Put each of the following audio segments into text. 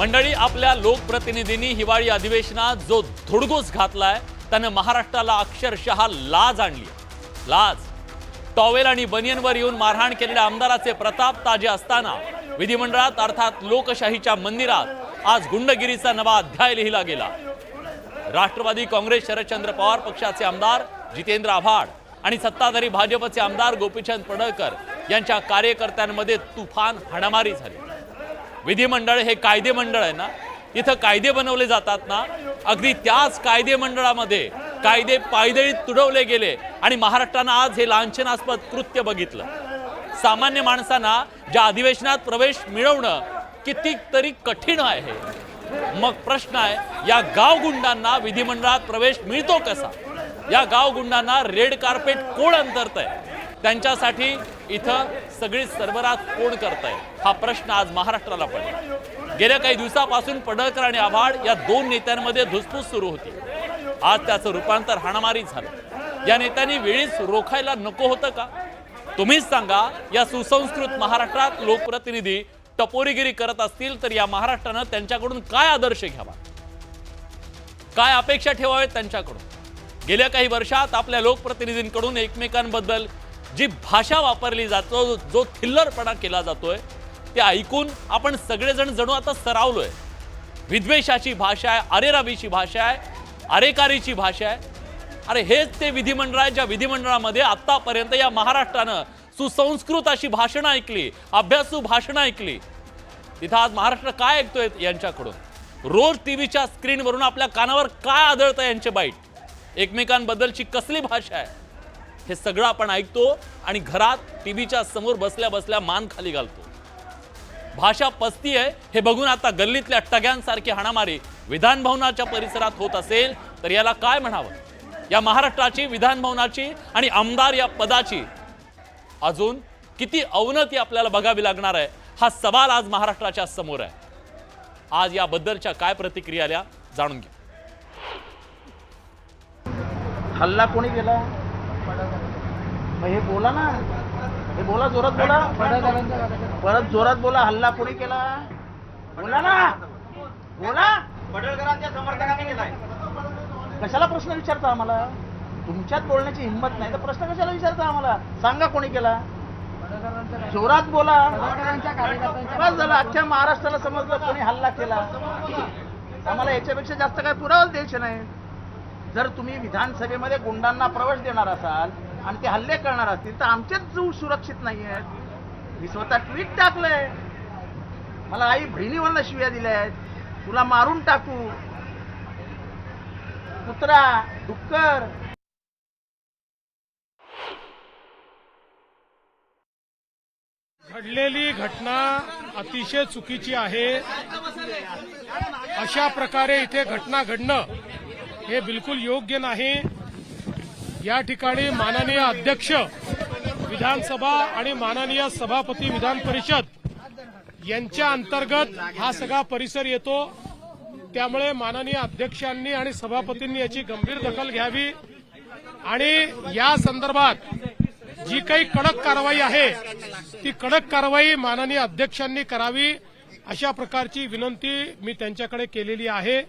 मंडळी आपल्या लोकप्रतिनिधींनी हिवाळी अधिवेशनात जो धुडगूस घातलाय त्यानं महाराष्ट्राला अक्षरशः लाज आणली लाज. टॉवेल आणि बनियनवर येऊन मारहाण केलेल्या आमदाराचे प्रताप ताजे असताना विधिमंडळात अर्थात लोकशाहीच्या मंदिरात आज गुंडगिरीचा नवा अध्याय लिहिला गेला. राष्ट्रवादी काँग्रेस शरदचंद्र पवार पक्षाचे आमदार जितेंद्र आव्हाड आणि सत्ताधारी भाजपचे आमदार गोपीचंद पडळकर यांच्या कार्यकर्त्यांमध्ये तुफान हाणामारी झाली. विधिमंडळ हे कायदे मंडळ आहे ना इथं कायदे बनवले जातात ना अगदी त्याच कायदे मंडळामध्ये कायदे पायदळीत तुडवले गेले आणि महाराष्ट्रानं आज हे लांछनास्पद कृत्य बघितलं. सामान्य माणसांना ज्या अधिवेशनात प्रवेश मिळवणं किती तरी कठीण आहे. मग प्रश्न आहे या गावगुंडांना विधिमंडळात प्रवेश मिळतो कसा? या गावगुंडांना रेड कार्पेट कोण अंतरत आहे त्यांच्यासाठी इथं सगळी सरबराह कोण करत आहे हा प्रश्न आज महाराष्ट्राला पडला. गेल्या काही दिवसापासून पडळकर आणि आव्हाड या दोन नेत्यांमध्ये धुसफूस सुरू होती. आज त्याचं रूपांतर हाणामारी झालं. या नेत्यांनी वेळीच रोखायला नको होतं का? तुम्हीच सांगा या सुसंस्कृत महाराष्ट्रात लोकप्रतिनिधी टपोरीगिरी करत असतील तर या महाराष्ट्रानं त्यांच्याकडून काय आदर्श घ्यावा? काय अपेक्षा ठेवावेत त्यांच्याकडून? गेल्या काही वर्षात आपल्या लोकप्रतिनिधींकडून एकमेकांबद्दल जी भाषा वापरली जातो जो थिल्लरपणा केला जातोय ते ऐकून आपण सगळेजण जणू आता सरावलोय. विद्वेषाची भाषा आहे अरेरावीची भाषा आहे अरेकारीची भाषा आहे. अरे हेच ते विधिमंडळ आहे ज्या विधिमंडळामध्ये आत्तापर्यंत या महाराष्ट्रानं सुसंस्कृत अशी भाषणं ऐकली अभ्यासू भाषणं ऐकली. तिथं आज महाराष्ट्र काय ऐकतोय यांच्याकडून? रोज टी व्हीच्या स्क्रीनवरून आपल्या कानावर काय आदळतं यांचे बाईट? एकमेकांबद्दलची कसली भाषा आहे? हे सगळं आपण ऐकतो आणि घरात टी व्हीच्या समोर बसल्या बसल्या मान खाली घालतो. भाषा पस्ती आहे. हे बघून आता गल्लीतल्या टग्यांसारखी हाणामारी विधान भवनाच्या परिसरात होत असेल तर याला काय म्हणावं? या महाराष्ट्राची विधान भवनाची आणि आमदार या पदाची अजून किती अवनती आपल्याला बघावी लागणार आहे हा सवाल आज महाराष्ट्राच्या समोर आहे. आज याबद्दलच्या काय प्रतिक्रिया आल्या जाणून घ्या. हल्ला कोणी केला? मग हे बोला ना. हे बोला जोरात बोला. परत जोरात बोला हल्ला कोणी केला? बोला ना. बोला. पडळकरांच्या समर्थकांनी केलाय कशाला प्रश्न विचारता आम्हाला? तुमच्यात बोलण्याची हिंमत नाही. तर प्रश्न कशाला विचारता आम्हाला? सांगा कोणी केला? जोरात बोला. बस झालं. अख्ख्या महाराष्ट्राला समजलं कोणी हल्ला केला. आम्हाला याच्यापेक्षा जास्त काय पुरावाच द्यायचे नाही जर तुम्ही विधानसभेमध्ये गुंडांना प्रवेश देणार असाल आणि ते हल्ले करणार असतील तर आमचेच जीव सुरक्षित नाही आहेत मी स्वतः ट्विट टाकलंय. मला आई बहिणीवरनं शिव्या दिल्या आहेत. तुला मारून टाकू. कुत्रा डुक्कर. घडलेली घटना अतिशय चुकीची आहे. अशा प्रकारे इथे घटना घडणं हे बिलकुल योग्य नाही. या ठिकाणी माननीय अध्यक्ष विधानसभा आणि माननीय सभापती विधान परिषद यांच्या अंतर्गत हा सगळा परिसर येतो. त्यामुळे माननीय अध्यक्षांनी आणि सभापतींनी याची गंभीर दखल घ्यावी. आणि या संदर्भात जी काही कडक कारवाई आहे ती कडक कारवाई माननीय अध्यक्षांनी करावी अशा प्रकारची विनंती मी त्यांच्याकडे केलेली आहे.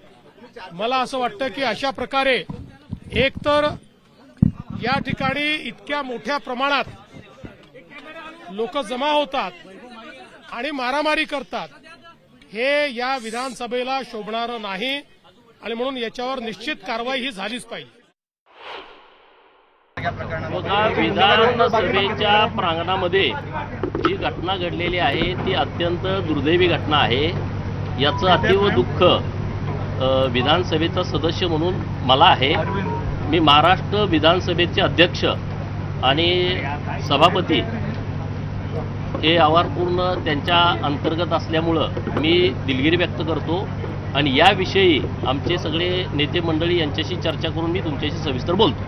मला असं वाटतं की अशा प्रकारे एकतर या ठिकाणी इतक्या मोठ्या प्रमाणात लोक जमा होतात आणि मारामारी करतात. हे या विधानसभेला शोभणारं नाही आणि म्हणून याच्यावर निश्चित कारवाई ही झालीच पाहिजे. विधानसभेच्या प्रांगणामध्ये जी घटना घडलेली आहे ती अत्यंत दुर्दैवी घटना आहे. याचं अतीव दुःख विधानसभेचा सदस्य म्हणून मला आहे. मी महाराष्ट्र विधानसभेचे अध्यक्ष आणि सभापती हे आवारपूर्ण त्यांच्या अंतर्गत असल्यामुळं मी दिलगिरी व्यक्त करतो. आणि याविषयी आमचे सगळे नेते मंडळी यांच्याशी चर्चा करून मी तुमच्याशी सविस्तर बोलतो.